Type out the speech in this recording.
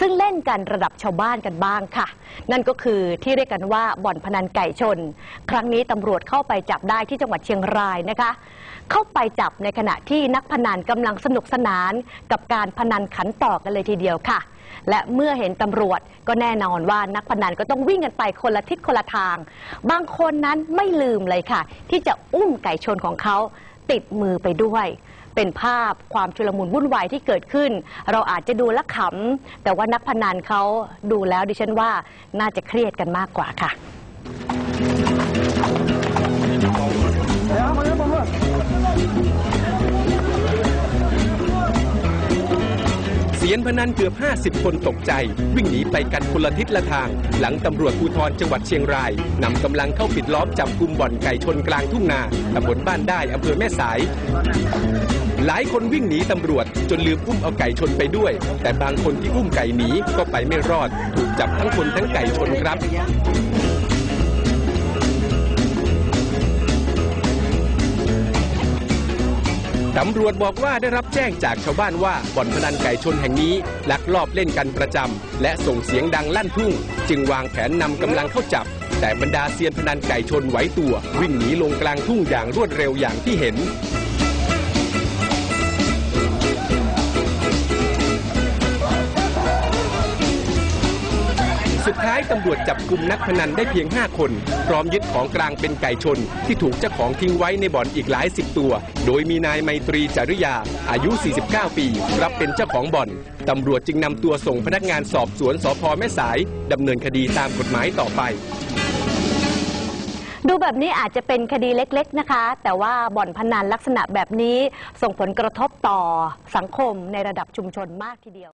ซึ่งเล่นกันระดับชาวบ้านกันบ้างค่ะ นั่นก็คือที่เรียกกันว่าบ่อนพนันไก่ชน ครั้งนี้ตำรวจเข้าไปจับได้ที่จังหวัดเชียงรายนะคะ เข้าไปจับในขณะที่นักพนันกำลังสนุกสนานกับการพนันขันต่อกันเลยทีเดียวค่ะ และเมื่อเห็นตำรวจก็แน่นอนว่านักพนันก็ต้องวิ่งกันไปคนละทิศคนละทาง บางคนนั้นไม่ลืมเลยค่ะ ที่จะอุ้มไก่ชนของเขาติดมือไปด้วย เป็นภาพความชุลมุนวุ่นวายที่เกิดขึ้น เราอาจจะดูและขำแต่ว่านักพนันเขาดูแล้วดิฉันว่าน่าจะเครียดกันมากกว่าค่ะเสียนพนันเกือบ 50 คนตกใจ วิ่งหนีไปกันคนละทิศละทาง หลังตำรวจภูธรจังหวัดเชียงรายนำกำลังเข้าปิดล้อมจับกลุ่มบ่อนไก่ชนกลางทุ่งนาตำบลบ้านได้อำเภอแม่สาย หลายคนวิ่งหนีตำรวจ จนลืมอุ้มเอาไก่ชนไปด้วย แต่บางคนที่อุ้มไก่หนีก็ไปไม่รอด ถูกจับทั้งคนทั้งไก่ชนครับ ตำรวจบอกว่าได้รับแจ้งจากชาวบ้านว่าบ่อนพนันไก่ชนแห่งนี้ลักลอบเล่นกันประจำและส่งเสียงดังลั่นทุ่ง จึงวางแผนนำกำลังเข้าจับแต่บรรดาเซียนพนันไก่ชนไหวตัว วิ่งหนีลงกลางทุ่งอย่างรวดเร็วอย่างที่เห็น ท้ายตำรวจจับกลุ่มนักพนันได้เพียง 5 คน พร้อมยึดของกลางเป็นไก่ชน ที่ถูกเจ้าของทิ้งไว้ในบ่อนอีกหลายสิบตัว โดยมีนายไมตรีจริยา อายุ 49 ปี รับเป็นเจ้าของบ่อนตำรวจจึงนำตัวส่งพนักงานสอบสวนสพแม่สายดำเนินคดีตามกฎหมายต่อไปดูแบบนี้อาจจะเป็นคดีเล็ก ๆ นะคะ แต่ว่าบ่อนพนันลักษณะแบบนี้ส่งผลกระทบต่อสังคมในระดับชุมชนมากทีเดียว